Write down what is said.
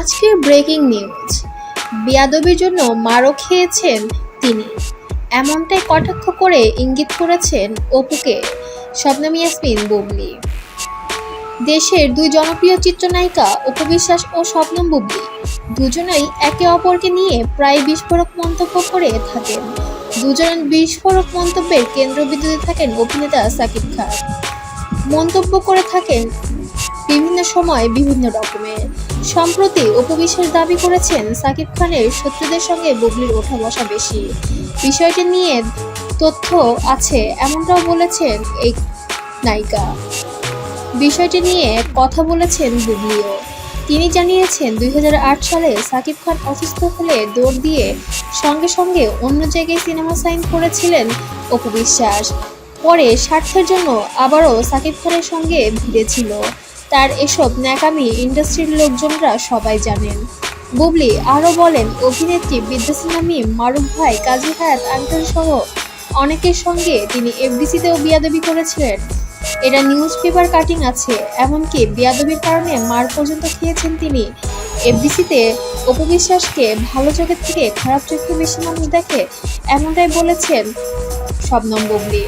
আজকের breaking news বিয়াদবির জন্য মারও খেয়েছেন তিনি। এমনটাই কটাক্ষ করে ইঙ্গিত করেছেন অপুকে শবনম ইয়াসমিন বুবলি। দেশের দুই জনপ্রিয় চিত্রনায়িকা অপু বিশ্বাস ও স্বপ্নম বুবলি দুজনেই একে অপরকে নিয়ে প্রায় বিস্ফোরক মন্তব্য করে থাকেন। দুজনের বিস্ফোরক মন্তব্যের কেন্দ্রবিন্দুতে থাকেন অভিনেতা সাকিব খান। মন্তব্য করে থাকেন বিভিন্ন সময় বিভিন্ন রকমের। সম্প্রতি উপবিশ্বাস দাবি করেছেন সাকিব খানের শত্রুদের সঙ্গে বুবলির ওঠা বসা বেশি। বিষয়টি নিয়ে তথ্য আছে, এমনটাও বলেছেন এই নায়িকা। বিষয়টি নিয়ে কথা বলেছেন বুবলিও। তিনি জানিয়েছেন, দুই হাজার আট সালে সাকিব খান অসুস্থ হলে দৌড় দিয়ে সঙ্গে সঙ্গে অন্য জায়গায় সিনেমা সাইন করেছিলেন অপু বিশ্বাস। পরে স্বার্থের জন্য আবারও সাকিব খানের সঙ্গে ভিড়েছিল। তার এসব ন্যাকামি ইন্ডাস্ট্রির লোকজনরা সবাই জানেন। বুবলি আরও বলেন, অভিনেত্রী বিদ্যাসিনা মিম, মারুফ ভাই, কাজী হায়াত, আঙ্কেল সহ অনেকের সঙ্গে তিনি এফডিসিতেও বিয়াদবি করেছিলেন। এটা নিউজ পেপার কাটিং আছে, এমনকি বিয়াদবির কারণে মার পর্যন্ত খেয়েছেন তিনি। এফডিসিতে অপবিশ্বাসকে ভালো চোখের থেকে খারাপ চোখে বেশি মানুষ দেখে, এমনটাই বলেছেন শবনম বুবলি।